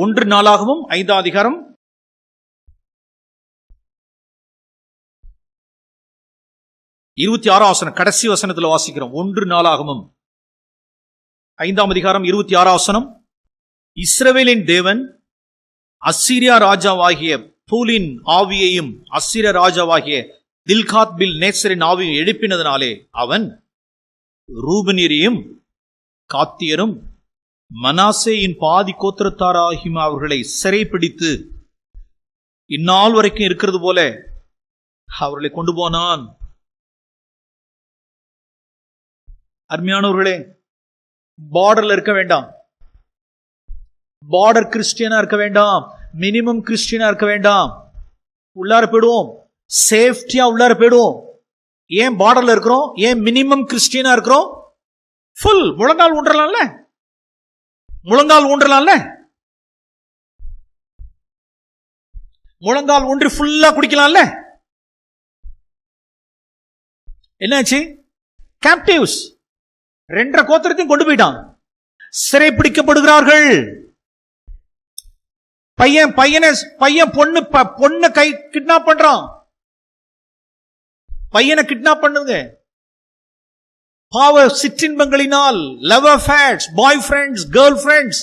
ஒன்று நாளாகவும் ஐந்தாம் அதிகாரம். இருபத்தி ஆறாம் வசனம் கடைசி வசனத்தில் வாசிக்கிறோம். ஒன்று நாளாகவும். ஐந்தாம் அதிகாரம் இருபத்தி ஆறாம் வசனம். இஸ்ரவேலின் தேவன் அசிரியா ராஜாவாகிய பூலின் ஆவியையும் அஸ்ஸீரிய ராஜாவாகிய தில்காத் பில் நேசரின் ஆவியும் எழுப்பினதனாலே அவன் ரூபனியரையும் காத்தியரும் மனாசேயின் பாதி கோத்திரத்தாராகியும் அவர்களை சிறைப்பிடித்து இந்நாள் வரைக்கும் இருக்கிறது போல அவர்களை கொண்டு போனான். அருமையானவர்களே பார்டர்ல இருக்க வேண்டாம். பார்டர் கிறிஸ்டியனா இருக்க வேண்டாம். மினிமம் கிறிஸ்டியனா இருக்க வேண்டாம். உள்ளார போயிடுவோம். சேஃப்டியா உள்ளார போயிடுவோம். ஏன் பார்டர்ல இருக்கிறோம்? ஏன் மினிமம் கிறிஸ்டியனா இருக்கிறோம்? ஃபுல் முழங்கால் ஊன்றலாம்ல? முழங்கால் ஊன்றலாம்ல? முழங்கால் ஊன்றி ஃபுல்லா குடிக்கலாம்ல? என்னாச்சு? கேப்டிவ்ஸ் ரெண்டரை கோத்திரத்தையும் கொண்டு போயிட்டான். சிறைப்பிடிக்கப்படுகிறார்கள். பையன் பையனை பையன் பொண்ணு ப- பொண்ணு கை கிட்னாப் பண்றான். பையனை கிட்னாப் பண்ணுங்க பாவ சிற்றின்பங்களினால் love affairs boyfriends girlfriends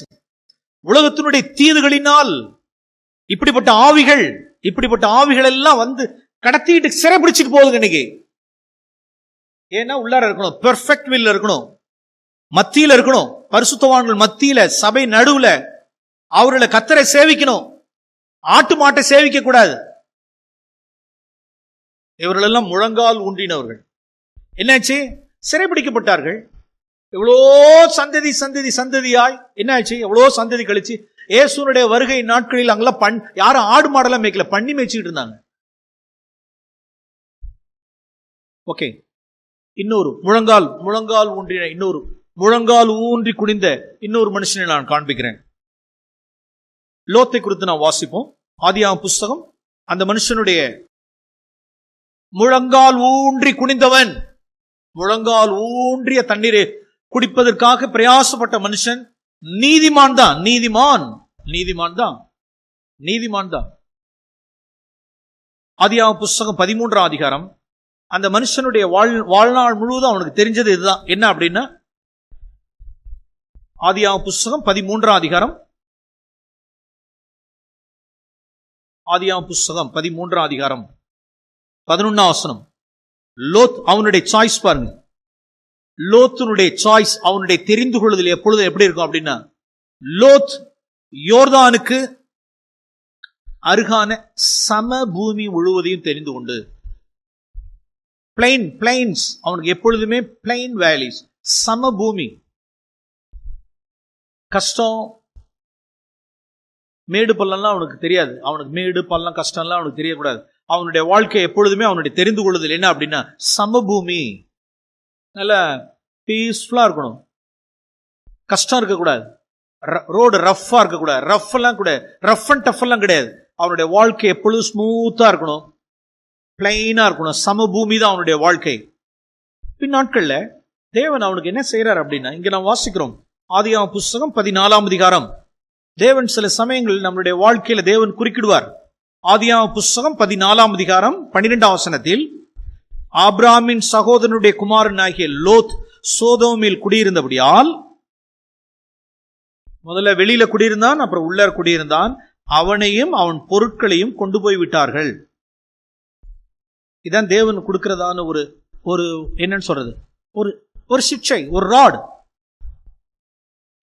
உலகத்தினுடைய தீதுகளினால் இப்படிப்பட்ட ஆவிகள் இப்படிப்பட்ட ஆவிகள் எல்லாம் வந்து கடத்திட்டு சிறைபிடிச்சிட்டு போகுது போகுதுங்க இன்னைக்கு. ஏன்னா உள்ளார இருக்கணும் பெர்ஃபெக்ட் வில் இருக்கணும். மத்தியில் இருக்கணும். பரிசுத்தவான்கள் மத்தியில சபை நடுவுல அவர்களை கத்தரை சேவிக்கணும். ஆட்டு மாட்டை சேவிக்க கூடாது. இவர்களெல்லாம் முழங்கால் ஊன்றினவர்கள் என்னாச்சு? சிறைபிடிக்கப்பட்டார்கள். எவ்வளோ சந்ததி சந்ததி சந்ததியாய் என்ன ஆச்சு எவ்வளோ சந்ததி கழிச்சு? ஏசுனுடைய வருகை நாட்களில் அங்கெல்லாம் பண் யாரும் ஆடு மாடெல்லாம் மேய்க்கல பண்ணி மேய்ச்சிட்டு இருந்தாங்க. ஓகே. இன்னொரு முழங்கால் முழங்கால் ஊன்றின இன்னொரு முழங்கால் ஊன்றி குனிந்த இன்னொரு மனுஷனை நான் காண்பிக்கிறேன். லோத்தை குறித்து நான் வாசிப்போம். ஆதியாகம புஸ்தகம். அந்த மனுஷனுடைய முழங்கால் ஊன்றி குனிந்தவன். முழங்கால் ஊன்றிய தண்ணீரை குடிப்பதற்காக பிரயாசப்பட்ட மனுஷன் நீதிமான் தான். நீதிமான். நீதிமான் தான். நீதிமான் தான். ஆதியாகம புஸ்தகம் பதிமூன்றாம் அதிகாரம். அந்த மனுஷனுடைய வாழ் வாழ்நாள் முழுவதும் அவனுக்கு தெரிஞ்சது இதுதான். என்ன அப்படின்னா ஆதியா புஸ்தகம் பதிமூன்றாம் அதிகாரம். ஆதியா புஸ்தகம் பதிமூன்றாம் அதிகாரம். பதினொன்னாம் வசனம். லோத் அவனுடைய சாய்ஸ் பாருங்க. லோத்தினுடைய சாய்ஸ் அவனுடைய தெரிந்து கொள்ளுதல் எப்பொழுது எப்படி இருக்கும் அப்படின்னா லோத் யோர்தானுக்கு அருகான சம பூமி முழுவதையும் தெரிந்து கொண்டு பிளைன் பிளைன்ஸ் அவனுக்கு எப்பொழுதுமே பிளைன் வேலிஸ் சம பூமி கஷ்டம் மேடு பள்ளம்லாம் அவனுக்கு தெரியாது. அவனுக்கு மேடு பள்ளம் கஷ்டம்லாம் அவனுக்கு தெரியக்கூடாது. அவனுடைய வாழ்க்கை எப்பொழுதுமே அவனுடைய தெரிந்து கொள்ளுதல் என்ன அப்படின்னா சமபூமி. நல்ல பீஸ்ஃபுல்லாக இருக்கணும். கஷ்டம் இருக்கக்கூடாது. ரோடு ரஃப்பாக இருக்கக்கூடாது. ரஃப் எல்லாம் கூட ரஃப் அண்ட் டஃப் எல்லாம் கிடையாது. அவனுடைய வாழ்க்கை எப்பொழுதும் ஸ்மூத்தாக இருக்கணும்? பிளைனா இருக்கணும். சமபூமி தான் அவனுடைய வாழ்க்கை. பின் நாட்களில் தேவன் அவனுக்கு என்ன செய்கிறார் அப்படின்னா இங்கே நாம் வாசிக்கிறோம். ஆதியாம புஸ்தகம் பதினாலாம் அதிகாரம். தேவன் சில சமயங்கள் நம்மளுடைய வாழ்க்கையில் தேவன் குறுக்கிடுவார். ஆதியாம புஸ்தகம் பதினாலாம் அதிகாரம் பன்னிரெண்டாம் வசனத்தில் ஆப்ராமின் சகோதரனுடைய குமாரன் ஆகிய லோத் சோதோமில் குடியிருந்தபடியால் முதல்ல வெளியில குடியிருந்தான் அப்புறம் உள்ளார குடியிருந்தான். அவனையும் அவன் பொருட்களையும் கொண்டு போய் விட்டார்கள். இதான் தேவன் கொடுக்கிறதான ஒரு ஒரு என்னன்னு சொல்றது? ஒரு ஒரு சிக்ஷை ஒரு ராட்.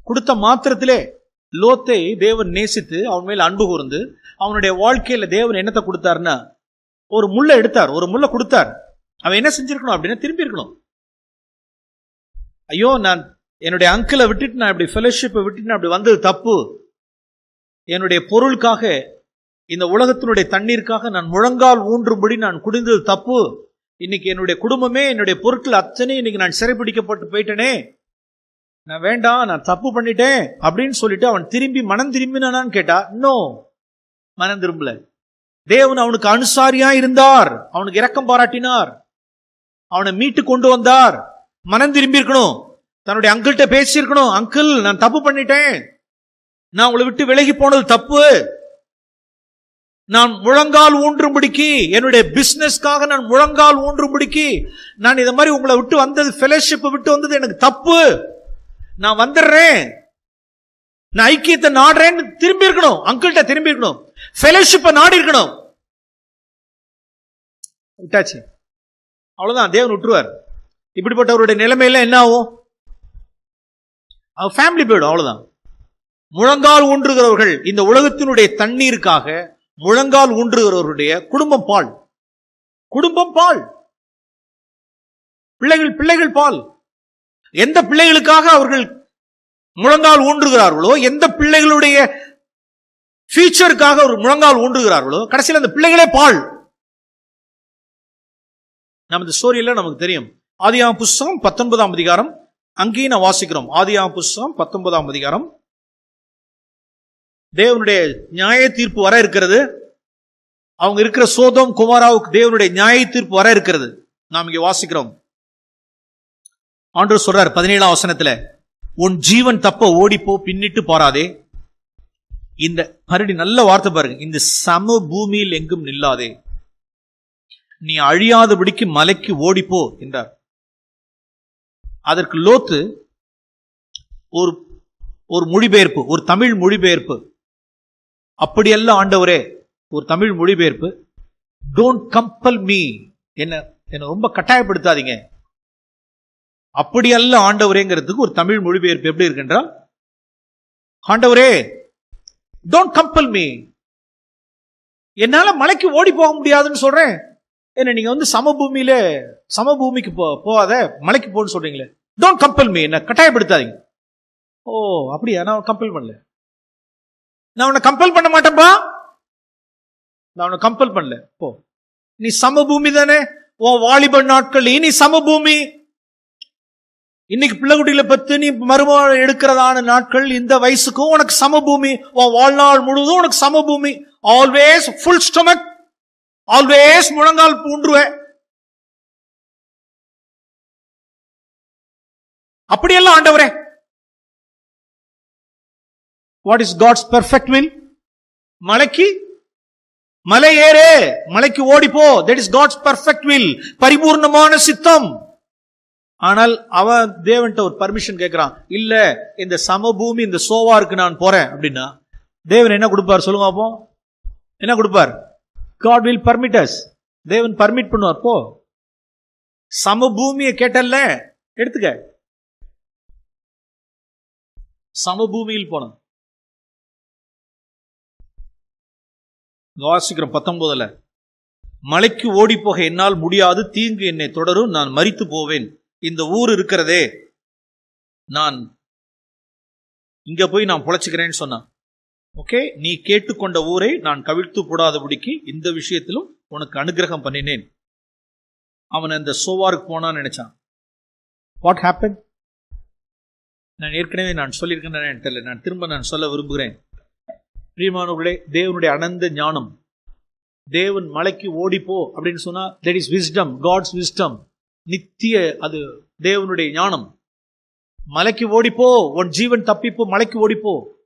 கொடுத்த மாத்திரத்திலே லோத்தை தேவன் நேசித்து அவன் மேல் அன்பு கூர்ந்து அவனுடைய வாழ்க்கையில தேவன் என்னத்தை கொடுத்தாருன்னா ஒரு முள்ளை எடுத்தார் ஒரு முல்லை கொடுத்தார். அவன் என்ன செஞ்சிருக்கணும் அப்படின்னா திரும்பி இருக்கணும். ஐயோ நான் என்னுடைய அங்கிளை விட்டுட்டு நான் இப்படி ஃபெலோஷிப்பை விட்டுட்டு நான் அப்படி வந்தது தப்பு. என்னுடைய பொருளுக்காக இந்த உலகத்தினுடைய தண்ணீருக்காக நான் முழங்கால் ஊன்றும்படி நான் குடிந்தது தப்பு. இன்னைக்கு என்னுடைய குடும்பமே என்னுடைய பொருட்கள் அத்தனை இன்னைக்கு நான் சிறைப்பிடிக்கப்பட்டு போயிட்டேனே. நான் வேண்டாம் நான் தப்பு பண்ணிட்டேன் அப்படின்னு சொல்லிட்டு அவன் திரும்பி மனம் திரும்பினானான்னு கேட்டா நோ மனம் திரும்பல. தேவன் அவனுக்கு அனுசாரியா இருந்தார். அவனுக்கு இரக்கம் பாராட்டினார். அவனை மீட்டு கொண்டு வந்தார். மனம் திரும்பி இருக்கணும் தன்னுடைய அங்கிள்கிட்ட பேசியிருக்கணும். அங்கிள் நான் தப்பு பண்ணிட்டேன். நான் உங்களை விட்டு விலகி போனது தப்பு. நான் முழங்கால் ஊன்றும்படிக்கு என்னுடைய பிசினஸ்க்காக நான் முழங்கால் ஊன்றும்படிக்கு நான் இதை மாதிரி உங்களை விட்டு வந்தது ஃபெலோஷிப்பை விட்டு வந்தது எனக்கு தப்பு. நான் வந்துடுறேன். நான் ஐக்கியத்தை நாடுறேன்னு திரும்பி இருக்கணும். அங்கிள்கிட்ட திரும்பி இருக்கணும். ஃபெலோஷிப்பை நாடி இருக்கணும். விட்டாச்சு. அவ்வளோதான் தேவன் விட்டுருவார் இப்படிப்பட்டவருடைய நிலைமையில என்ன ஆகும்? அவர் ஃபேமிலி போயிடும் அவ்வளோதான் முழங்கால் ஊன்றுகிறவர்கள் இந்த உலகத்தினுடைய தண்ணீருக்காக முழங்கால் ஊன்றுகிறவருடைய குடும்பம் பால். குடும்பம் பால். பிள்ளைகள் பிள்ளைகள் பால். எந்த பிள்ளைகளுக்காக அவர்கள் முழங்கால் ஊன்றுகிறார்களோ எந்த பிள்ளைகளுடைய ஃபியூச்சருக்காக ஒரு முழங்கால் ஊன்றுகிறார்களோ கடைசியில் அந்த பிள்ளைகளே பால் நமது ஸ்டோரியில நமக்கு தெரியும். ஆதியாம் புஸ்தகம் பத்தொன்பதாம் அதிகாரம். அங்கேயும் நான் வாசிக்கிறோம். ஆதியாம் புஸ்தகம் பத்தொன்பதாம் அதிகாரம். தேவனுடைய நியாய தீர்ப்பு வர இருக்கிறது. அவங்க இருக்கிற சோதம் குமாராவுக்கு தேவனுடைய நியாய தீர்ப்பு வர இருக்கிறது. நாம் இங்கே வாசிக்கிறோம். ஆண்டு சொல்றார் பதினேழாம் வசனத்துல உன் ஜீவன் தப்ப ஓடிப்போ பின்னிட்டு போறாதே. இந்த மறுபடி நல்ல வார்த்தை பாருங்க. இந்த சம பூமியில் எங்கும் நில்லாதே. நீ அழியாதபடிக்கு மலைக்கு ஓடிப்போ என்றார். அதற்கு லோத்து ஒரு ஒரு மொழிபெயர்ப்பு ஒரு தமிழ் மொழிபெயர்ப்பு. அப்படியல்ல ஆண்டவரே ஒரு தமிழ் மொழிபெயர்ப்பு. டோன்ட் கம்பல் மீ என்ன என்ன ரொம்ப கட்டாயப்படுத்தாதீங்க. அப்படி அல்ல ஆண்டவரேங்கிறதுக்கு ஒரு தமிழ் மொழிபெயர்ப்பு எப்படி இருக்கின்றா ஆண்டவரே டோன்ட் கம்பல் மீ என்னால மலைக்கு ஓடி போக முடியாதுன்னு சொல்றேன். என்ன நீங்க வந்து சமபூமியில சமபூமிக்கு போ போகாத மலைக்கு போன்னு சொல்றீங்களே. டோன்ட் கம்பல் மீ என்ன கட்டாயப்படுத்தாதீங்க. ஓ அப்படியா? நான் கம்பல் பண்ணல. நான் உன்னை கம்பல் பண்ண மாட்டேன்பா. நான் உன்னை கம்பல் பண்ணல. போ. நீ சமபூமி தானே. உன் வாலிப நாட்கள் நீ சமபூமி. இன்னைக்கு பிள்ளை பத்து நீ மறுமணம் எடுக்கிறதான நாட்கள் இந்த வயசுக்கும் உனக்கு சமபூமி உன் வாழ்நாள் முழுவதும் உனக்கு சமபூமி. ஆல்வேஸ் ஃபுல் ஸ்டொமக் ஆல்வேஸ் முழங்கால் பூண்டுருவேன் அப்படியெல்லாம் ஆண்டவரே. What is God's perfect will மலைக்கு மலை ஏறு மலைக்கு ஓடிப்போ. That is God's perfect will பரிபூர்ணமான சித்தம். ஆனால் அவன் தேவன்கிட்ட ஒரு பர்மிஷன் கேட்கிறான் இல்ல இந்த சமபூமி இந்த சோவாருக்கு நான் போறேன். அப்படின்னா தேவன் என்ன கொடுப்பார் சொல்லுங்க அப்போ என்ன கொடுப்பார்? காட் வில் பர்மிட்டஸ் தேவன் பர்மிட் பண்ணுவார். போ. சமபூமியை கேட்டல்ல எடுத்துக்க. சமபூமியில் போன வாசிக்கிறோம் பத்தொன்பதுல. மலைக்கு ஓடி போக என்னால் முடியாது தீங்கு என்னை தொடரும் நான் மறித்து போவேன். இந்த ஊர் இருக்கிறதே. நான் இங்க போய் நான் பொழைச்சுக்கிறேன்னு சொன்னான். ஓகே? நீ கேட்டுக்கொண்ட ஊரை நான் கவிழ்த்து போடாதபடிக்கு இந்த விஷயத்திலும் உனக்கு அனுகிரகம் பண்ணினேன். அவன் அந்த சோவாருக்கு போனான்னு நினைச்சான். வாட் ஹேப்பன் நான் ஏற்கனவே நான் சொல்லியிருக்கேன் தெரியல. நான் திரும்ப நான் சொல்ல விரும்புகிறேன். பிரியமானவர்களே தேவனுடைய அனந்த ஞானம். தேவன் மலைக்கு ஓடிப்போ அப்படின்னு சொன்னா that is wisdom God's wisdom நித்திய அது தேவனுடைய ஞானம். மலைக்கு ஓடிப்போ உன் ஜீவன் தப்பிப்போ மலைக்கு ஓடிப்போ.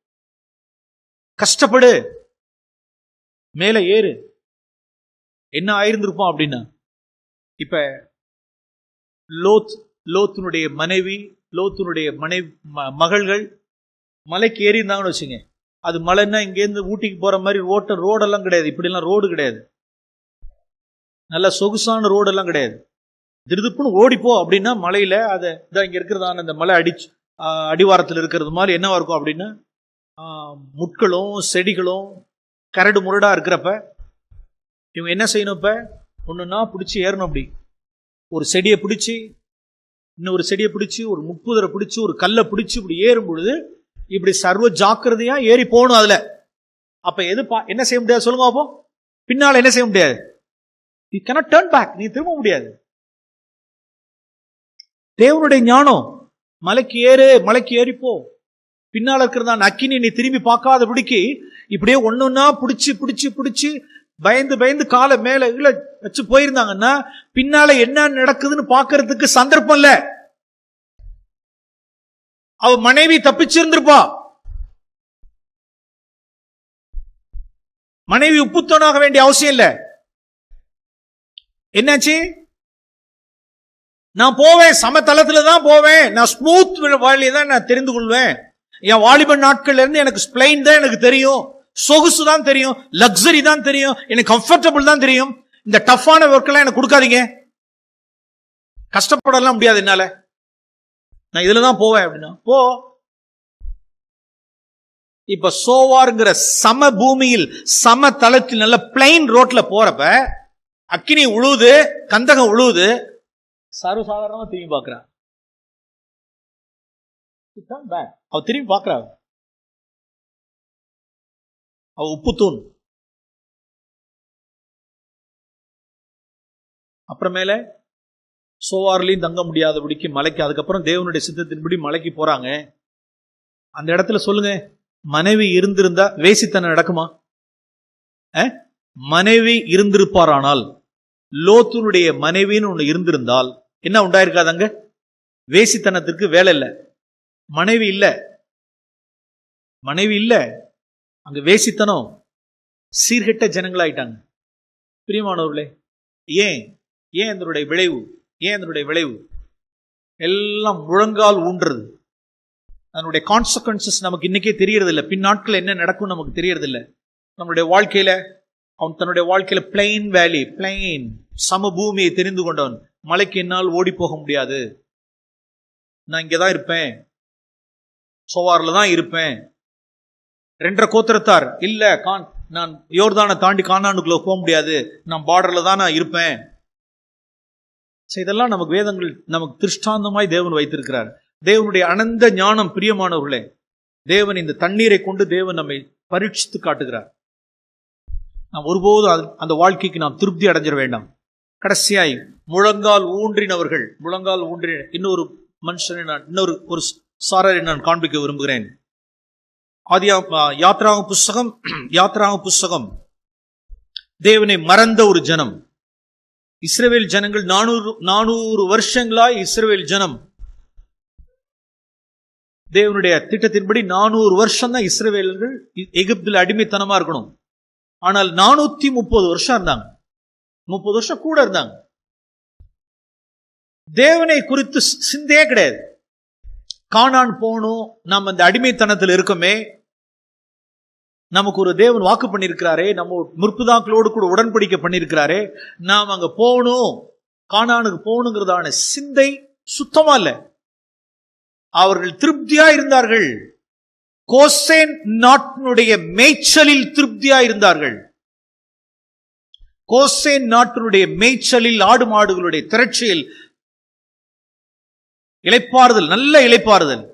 கஷ்டப்படு. மேலே ஏறு. என்ன ஆயிருந்திருப்போம் அப்படின்னா? இப்ப லோத் லோத்தினுடைய மனைவி லோத்தினுடைய மனைவி ம- மகள்கள் மலைக்கு ஏறி இருந்தாங்கன்னு வச்சுங்க அது மலைன்னா இங்கேருந்து ஊட்டிக்கு போற மாதிரி ஓட்ட ரோடெல்லாம் கிடையாது. இப்படிலாம் ரோடு கிடையாது. நல்ல சொகுசான ரோடெல்லாம் கிடையாது. திருதுப்புன்னு ஓடிப்போ அப்படின்னா மலையில அதை இதான் இங்க இருக்கிறதான அந்த மலை அடிச்சு அடிவாரத்தில் இருக்கிறது மாதிரி என்னவா இருக்கும் அப்படின்னா முட்களும் செடிகளும் கரடு முரடா இருக்கிறப்ப இவங்க என்ன செய்யணும் இப்ப? ஒன்றுன்னா பிடிச்சி ஏறணும் அப்படி. ஒரு செடியை பிடிச்சி இன்னொரு செடியை பிடிச்சி ஒரு முட்புதரை பிடிச்சி ஒரு கல்லை பிடிச்சி இப்படி ஏறும் பொழுது இப்படி சர்வ ஜாக்கிரதையா ஏறி போகணும் அதுல. அப்ப எது பா- என்ன செய்ய முடியாது? சொல்லுங்க அப்போ பின்னால் என்ன செய்ய முடியாது? யூ கனாட் டேர்ன் பேக் நீ திரும்ப முடியாது. தேவனுடைய ஞானம். மலைக்கு ஏறு மலைக்கு ஏறிப்போ. பின்னால் இருக்கிறதா அக்கினி நீ திரும்பி பார்க்காதபடிக்கு இப்படியே ஒன்னொன்னா பிடிச்சி பிடிச்சி பிடிச்சி பயந்து பயந்து காலை மேலே இல்லை வச்சு போயிருந்தாங்கன்னா பின்னால என்ன நடக்குதுன்னு பார்க்கறதுக்கு சந்தர்ப்பம் இல்லை. அவ மனைவி தப்பிச்சிருந்திருப்பா. மனைவி உப்புத்தோனாக வேண்டிய அவசியம் இல்லை. என்னாச்சு? நான் போவேன் சமதளத்தில் தான் போவேன். நான் ஸ்மூத் வழியை தான் நான் தெரிந்து கொள்வேன். என் வாலிப நாட்கள்ல இருந்து எனக்கு ஸ்பிளைன் தான் எனக்கு தெரியும். சொகுசு தான் தெரியும். லக்ஸரி தான் தெரியும். எனக்கு கம்ஃபர்டபுள் தான் தெரியும். இந்த டஃப்பான ஒர்க்கெல்லாம் எனக்கு கொடுக்காதீங்க. கஷ்டப்படலாம் முடியாது என்னால. நான் இதுல தான் போவேன் அப்படின்னா போ. இப்ப சோவாருங்கிற சம பூமியில் சம தளத்தில் நல்ல பிளைன் ரோட்ல போறப்ப அக்கினி உழுவுது கந்தகம் உழுவுது சர்வசாதாரணமா திரும்பி பாக்குறான் அவ திரும்பி பாக்குறா அவ உப்புத்தூண். அப்புறமேல சோவார்லையும் தங்க முடியாதபடிக்கு மலைக்கு அதுக்கப்புறம் தேவனுடைய சித்தத்தின்படி மலைக்கு போறாங்க. அந்த இடத்துல சொல்லுங்க மனைவி இருந்திருந்தா வேசித்தனம் நடக்குமா? மனைவி இருந்திருப்பாரானால் லோத்துனுடைய மனைவின்னு ஒண்ணு இருந்திருந்தால் என்ன உண்டாயிருக்காதங்க? வேசித்தனத்திற்கு வேலை இல்லை. மனைவி இல்லை. மனைவி இல்லை. அங்க வேசித்தனம். சீர்கெட்ட ஜனங்களாயிட்டாங்க. பிரியமானவர்களே ஏன்? ஏன் அதனுடைய விளைவு? ஏன் அதனுடைய விளைவு? எல்லாம் முழங்கால் ஊன்றது. அதனுடைய கான்சிக்வன்சஸ் நமக்கு இன்னைக்கே தெரியறதில்லை. பின் நாட்கள் என்ன நடக்கும் நமக்கு தெரியறதில்ல. நம்மளுடைய வாழ்க்கையில அவன் தன்னுடைய வாழ்க்கையில பிளெயின் வேலி பிளைன் சமபூமியை தெரிந்து கொண்டவன். மலைக்கு என்னால் ஓடி போக முடியாது. நான் இங்கே தான் இருப்பேன். சோவாரில் தான் இருப்பேன். ரெண்டரை கோத்திரத்தார். இல்லை கான் நான் யோர்தானை தாண்டி கானானுக்குள்ள போக முடியாது. நான் பார்டரில் தான் நான் இருப்பேன். சரி, இதெல்லாம் நமக்கு வேதங்கள் நமக்கு திருஷ்டாந்தமாய் தேவன் வைத்திருக்கிறார். தேவனுடைய அனந்த ஞானம் பிரியமானவர்களே தேவன் இந்த தண்ணீரை கொண்டு தேவன் நம்மை பரீட்சித்து காட்டுகிறார். நாம் ஒருபோதும் அது- அந்த வாழ்க்கைக்கு நாம் திருப்தி அடைஞ்சிட வேண்டாம். கடைசியாய் முழங்கால் ஊன்றினவர்கள் முழங்கால் ஊன்றின இன்னொரு மனுஷனை நான் இன்னொரு ஒரு சாரரை நான் காண்பிக்க விரும்புகிறேன். ஆதியா யாத்ராக புஸ்தகம் யாத்ராக புஸ்தகம். தேவனை மறந்த ஒரு ஜனம். இஸ்ரேவேல் ஜனங்கள் நானூறு நானூறு வருஷங்களாய் இஸ்ரேவேல் ஜனம். தேவனுடைய திட்டத்தின்படி நானூறு வருஷம் தான் இஸ்ரவேலர்கள் எகிப்தில் அடிமைத்தனமா இருக்கணும். ஆனால் நானூத்தி முப்பது வருஷம் இருந்தாங்க. முப்பது வருஷம் கூட இருந்தாங்க. தேவனை குறித்து சிந்தே சிந்தையே கிடையாது. காணான் போகணும் நாம் அந்த அடிமைத்தனத்தில் இருக்கோமே. நமக்கு ஒரு தேவன் வாக்கு பண்ணியிருக்கிறாரே நம்ம முற்புதாக்களோடு கூட உடன்படிக்கை பண்ணியிருக்கிறாரே. நாம் அங்க போகணும். காணானுக்கு போகணுங்கிறதான சிந்தை சுத்தமா இல்லை. அவர்கள் திருப்தியா இருந்தார்கள். கோசேன் நாட்டினுடைய மேய்ச்சலில் திருப்தியா இருந்தார்கள் கோசேன் நாட்டினுடைய மேய்ச்சலில் ஆடு மாடுகளுடைய திரட்சியில் இழைப்பாறுதல் நல்ல இழைப்பாறுதல்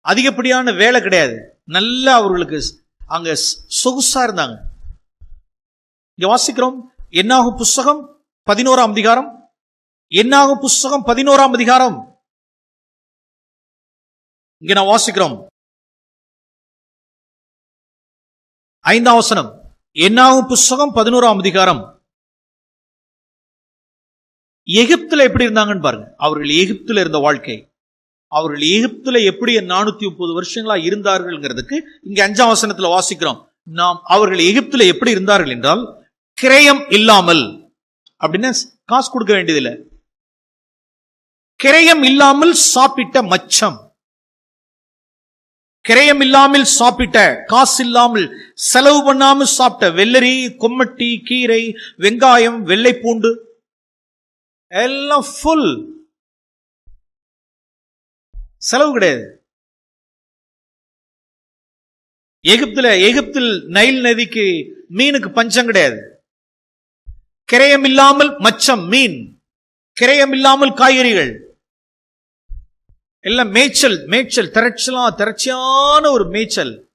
அதிகப்படியான வேலை கிடையாது. நல்ல அவர்களுக்கு அங்க சொகுசா இருந்தாங்க. இங்க வாசிக்கிறோம். என்னாகும் புஸ்தகம் பதினோராம் அதிகாரம். என்னாகும் புஸ்தகம் பதினோராம் அதிகாரம். இங்க நான் வாசிக்கிறோம். ஐந்தாம் வசனம். என்னாகும் புஸ்தகம் பதினோராம் அதிகாரம். எகிப்துல எப்படி இருந்தாங்கன்னு பாருங்க. அவர்கள் எகிப்துல இருந்த வாழ்க்கை. அவர்கள் எகிப்துல எப்படி நானூத்தி முப்பது வருஷங்களா இருந்தார்கள்ங்கிறதுக்கு இங்க அஞ்சாம் வசனத்துல வாசிக்கிறோம். நாம் அவர்கள் எகிப்துல எப்படி இருந்தார்கள் என்றால் கிரயம் இல்லாமல். அப்படின்னா காசு கொடுக்க வேண்டியதில்லை. கிரயம் இல்லாமல் சாப்பிட்ட மச்சம். கிரயம் இல்லாமல் சாப்பிட்ட காசு இல்லாமல் செலவு பண்ணாமல் சாப்பிட்ட வெள்ளரி கொம்மட்டி கீரை வெங்காயம் வெள்ளை பூண்டு எல்லாம் ஃபுல் செலவு கிடையாது. எகிப்துல எகிப்தில் நைல் நதிக்கு மீனுக்கு பஞ்சம் கிடையாது. கிரயம் இல்லாமல் மச்சம் மீன். கிரயம் இல்லாமல் காய்கறிகள். எல்லாம் மேய்ச்சல் மேய்ச்சல் திரட்சலா திரட்சியான ஒரு மேய்ச்சல்.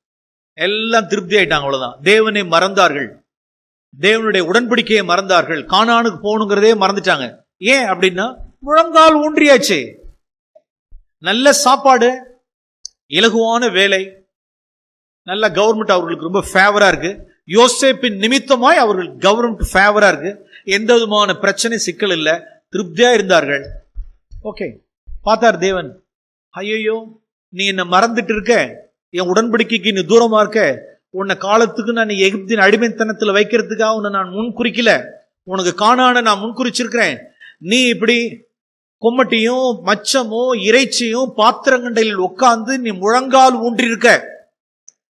எல்லாம் திருப்தி ஆயிட்டாங்க அவ்வளவுதான். தேவனை மறந்தார்கள். தேவனுடைய உடன்படிக்கையை மறந்தார்கள். காணானுக்கு போகணுங்கிறதே மறந்துட்டாங்க. ஏன் அப்படின்னா முழங்கால் ஊன்றியாச்சு. நல்ல சாப்பாடு இலகுவான வேலை. நல்ல கவர்மெண்ட் அவர்களுக்கு ரொம்ப ஃபேவரா இருக்கு. யோசேப்பின் நிமித்தமாய் அவர்கள் கவர்மெண்ட் ஃபேவரா இருக்கு. எந்த விதமான பிரச்சனை சிக்கல் இல்லை. திருப்தியா இருந்தார்கள். ஓகே பார்த்தார் தேவன். ஐயோ நீ என்ன மறந்துட்டு இருக்க. என் உடன்படிக்கைக்கு நீ தூரமா இருக்க. உன்னை காலத்துக்கு நான் எகிப்தின் அடிமைத்தனத்தில் வைக்கிறதுக்காக உன்னை நான் முன்குறிக்கல. உனக்கு காணான நான் முன்குறிச்சிருக்கிறேன். நீ இப்படி கொம்மட்டியும் மச்சமோ இறைச்சியும் பாத்திரங்கண்டையில் உட்காந்து நீ முழங்கால் ஊன்றிருக்க.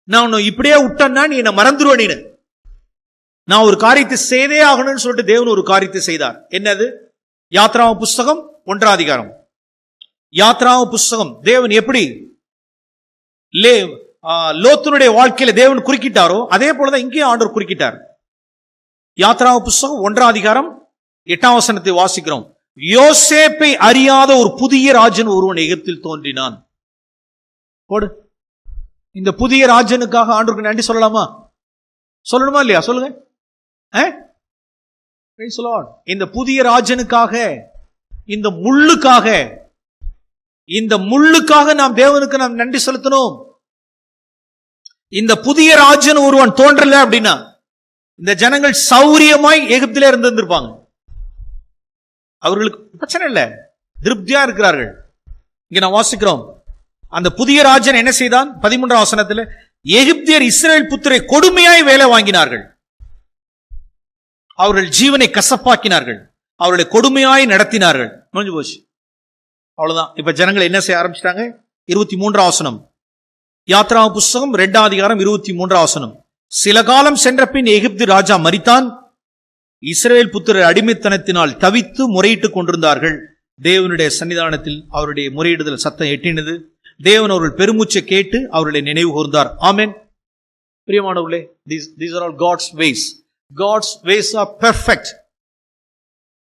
நான் உன்னை இப்படியே விட்டேன்னா நீ என்னை மறந்துடுவ நீனு. நான் ஒரு காரியத்தை செய்தே ஆகணும்னு சொல்லிட்டு தேவன் ஒரு காரியத்தை செய்தார். என்னது? யாத்ரா புஸ்தகம் ஒன்றாதிகாரம் அதிகாரம் புஸ்தகம். தேவன் எப்படி லே லோத்துனுடைய வாழ்க்கையில தேவன் குறுக்கிட்டாரோ அதே போலதான் இங்கேயும் ஆண்டவர் குறுக்கிட்டார். யாத்ராம புஸ்தகம் ஒன்றாம் அதிகாரம் எட்டாம் வசனத்தை வாசிக்கிறோம். யோசேப்பை அறியாத ஒரு புதிய ராஜன் ஒருவன் எகிப்தில் தோன்றினான். போடு. இந்த புதிய ராஜனுக்காக ஆண்டவருக்கு நன்றி சொல்லலாமா? சொல்லணுமா இல்லையா? சொல்லுங்க. ஆ? இந்த புதிய ராஜனுக்காக இந்த முள்ளுக்காக இந்த முள்ளுக்காக நாம் தேவனுக்கு நாம் நன்றி செலுத்தணும். இந்த புதிய ராஜன் ஒருவன் தோன்றல அப்படின்னா இந்த ஜனங்கள் சௌரியமாய் எகிப்திலே இருந்திருப்பாங்க அவர்களுக்கு பிரச்சனை இல்லை. திருப்தியா இருக்கிறார்கள். இங்க நான் வாசிக்கிறோம். அந்த புதிய ராஜன் என்ன செய்தான்? பதிமூன்றாம் வசனத்தில் எகிப்தியர் இஸ்ரேல் புத்திரை கொடுமையாய் வேலை வாங்கினார்கள். அவர்கள் ஜீவனை கசப்பாக்கினார்கள். அவர்களை கொடுமையாய் நடத்தினார்கள். முடிஞ்சு போச்சு. அவ்வளவுதான். இப்ப ஜனங்கள் என்ன செய்ய ஆரம்பிச்சிட்டாங்க? இருபத்தி மூன்றாம் வசனம் யாத்ரா புஸ்தகம் ரெண்டாம் அதிகாரம் இருபத்தி மூன்றாம் வசனம் சில காலம் சென்ற பின் எகிப்து ராஜா மறித்தான் இஸ்ரேல் புத்திரர் அடிமைத்தனத்தினால் தவித்து முறையிட்டுக் கொண்டிருந்தார்கள். தேவனுடைய சன்னிதானத்தில் அவருடைய முறையிடுதல் சத்தம் எட்டினது. தேவன் அவர்கள் பெருமூச்சை கேட்டு அவர்களை நினைவு கூர்ந்தார். ஆமென். பிரியமானவர்களே these these are all God's ways God's ways are perfect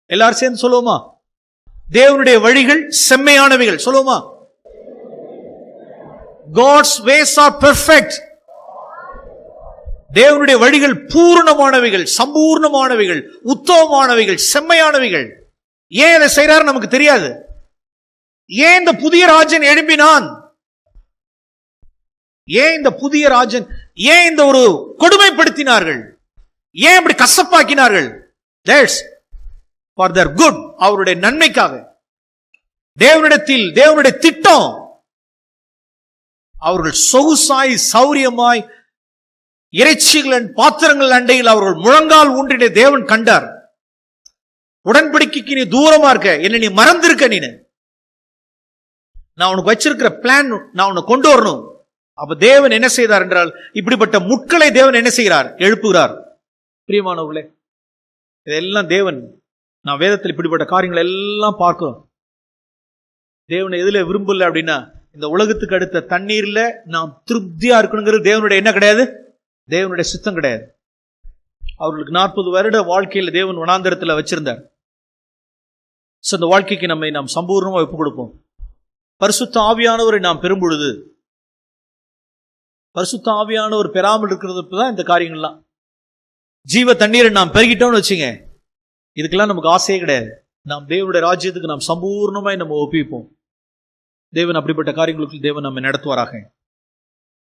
எல்லாரும் சேர்ந்து சொல்லுவோமா? தேவனுடைய வழிகள் செம்மையானவைகள். சொல்லுவோமா? காட்ஸ் வேஸ் ஆர் பெர்ஃபெக்ட் தேவனுடைய வழிகள் பூர்ணமானவைகள் சம்பூர்ணமானவைகள் உத்தமமானவைகள் செம்மையானவைகள். ஏன் இதை செய்யறாரு நமக்கு தெரியாது. ஏன் இந்த புதிய ராஜன் எழும்பினான்? ஏன் இந்த புதிய ராஜன் ஏன் இந்த ஒரு கொடுமைப்படுத்தினார்கள்? ஏன் இப்படி கசப்பாக்கினார்கள்? தேட்ஸ் ஃபார் தர் குட் அவருடைய நன்மைக்காக. தேவனிடத்தில் தேவனுடைய திட்டம். அவர்கள் சொகுசாய் சௌரியமாய் இறைச்சிகளின் பாத்திரங்கள் அண்டையில் அவர்கள் முழங்கால் ஊன்றின தேவன் கண்டார். உடன்படிக்கைக்கு நீ தூரமா இருக்க என்ன நீ மறந்திருக்க நீனு. நான் உனக்கு வச்சிருக்கிற பிளான் நான் உன்னை கொண்டு வரணும். அப்ப தேவன் என்ன செய்தார் என்றால் இப்படிப்பட்ட முட்களை தேவன் என்ன செய்கிறார்? எழுப்புகிறார். பிரியமானவர்களே இதெல்லாம் தேவன் நான் வேதத்தில் இப்படிப்பட்ட காரியங்கள் எல்லாம் பார்க்கிறோம். தேவனை எதில் விரும்பல அப்படின்னா இந்த உலகத்துக்கு அடுத்த தண்ணீரில் நாம் திருப்தியா இருக்கணுங்கிறது தேவனுடைய என்ன கிடையாது. தேவனுடைய சித்தம் கிடையாது. அவர்களுக்கு நாற்பது வருட வாழ்க்கையில் தேவன் வனாந்திரத்தில் வச்சிருந்தார். ஸோ அந்த வாழ்க்கைக்கு நம்மை நாம் சம்பூர்ணமாக ஒப்புக் கொடுப்போம். பரிசுத்த ஆவியானவரை நாம் பெறும் பொழுது பரிசுத்த ஆவியானவர் பெறாமல் இருக்கிறது தான் இந்த காரியங்கள்லாம். ஜீவ தண்ணீரை நாம் பெருகிட்டோம்னு வச்சுங்க இதுக்கெல்லாம் நமக்கு ஆசையே கிடையாது. நாம் தேவனுடைய ராஜ்யத்துக்கு நாம் சம்பூர்ணமாய் நம்ம ஒப்பிப்போம். தேவன் அப்படிப்பட்ட காரியங்களுக்கு தேவன் நம்ம நடத்துவாராக.